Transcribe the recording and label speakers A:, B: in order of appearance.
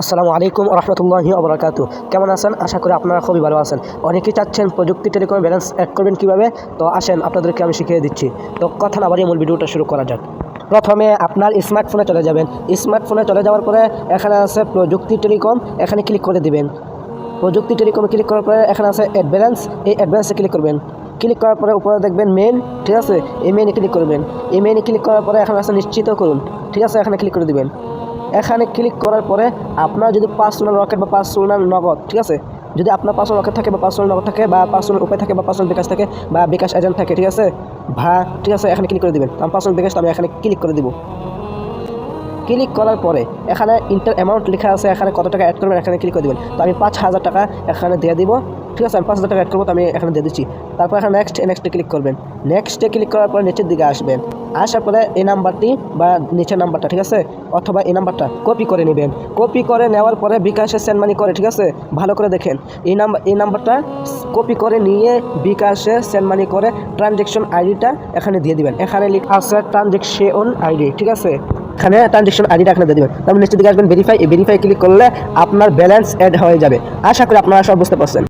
A: আসসালামু আলাইকুম রহমতুল্লাহি আবরাকাতু কেমন আছেন? আশা করি আপনারা খুবই ভালো আছেন। অনেকেই চাচ্ছেন প্রযুক্তি, টেলিকম, ব্যালেন্স অ্যাড করবেন কীভাবে? তো আসেন, আপনাদেরকে আমি শিখিয়ে দিচ্ছি। তো কথা না বাড়িয়ে মূল ভিডিওটা শুরু করা যাক। প্রথমে আপনার স্মার্টফোনে চলে যাবেন। স্মার্টফোনে চলে যাওয়ার পরে এখানে আছে প্রযুক্তি, টেলিকম। এখানে ক্লিক করে দিবেন। প্রযুক্তি, টেলিকমে ক্লিক করার পরে এখানে আছে অ্যাডভান্স এই অ্যাডভান্সে ক্লিক করবেন। ক্লিক করার পরে উপরে দেখবেন মেন ঠিক আছে? এই মেনে ক্লিক করবেন। এই মেনে ক্লিক করার পরে এখানে আছে নিশ্চিত করুন। ঠিক আছে? এখানে ক্লিক করে দিবেন। এখানে ক্লিক করার পরে আপনার যদি পার্সোনাল রকেট বা পার্সোনাল নগদ, ঠিক আছে? যদি আপনার পার্সোনাল রকেট থাকে বা পার্সোনাল নগদ থাকে বা পার্সোনাল উপায় থাকে বা পার্সোনাল বিকাশ থাকে বা বিকাশ এজেন্ট থাকে, ঠিক আছে? ভা ঠিক আছে, এখানে ক্লিক করে দিবেন। আমার পার্সোনাল বিকাশ আমি এখানে ক্লিক করে দিব। ক্লিক করার পরে এখানে ইন্টার অ্যামাউন্ট লেখা আছে, এখানে কত টাকা অ্যাড করবেন, এখানে ক্লিক করে দেবেন। তো আমি পাঁচ হাজার টাকা এখানে দিয়ে দিব। ঠিক আছে, আমি পাঁচ হাজার টাকা অ্যাড করব আমি এখানে দিয়ে দিচ্ছি। তারপর এখানে নেক্সট নেক্সটে ক্লিক করবেন। নেক্সটে ক্লিক করার পরে নিচের দিকে আসবেন। আসার পরে এই নাম্বারটি বা নিচের নাম্বারটা, ঠিক আছে? অথবা এই নাম্বারটা কপি করে নেবেন। কপি করে নেওয়ার পরে বিকাশে সেন্ড মানি করে, ঠিক আছে? ভালো করে দেখেন। এই নাম্বার, এই নাম্বারটা কপি করে নিয়ে বিকাশে সেন্ড মানি করে ট্রানজ্যাকশন আইডিটা এখানে দিয়ে দিবেন। এখানে লেখা আছে ট্রানজ্যাকশন আইডি ঠিক আছে? এখানে ট্রানজেকশন আইডিটা এখানে দিয়ে দেবেন। তারপর নিচের দিকে আসবেন ভেরিফাই ভেরিফাই ক্লিক করলে আপনার ব্যালেন্স অ্যাড হয়ে যাবে। আশা করি আপনারা সব বুঝতে পারছেন।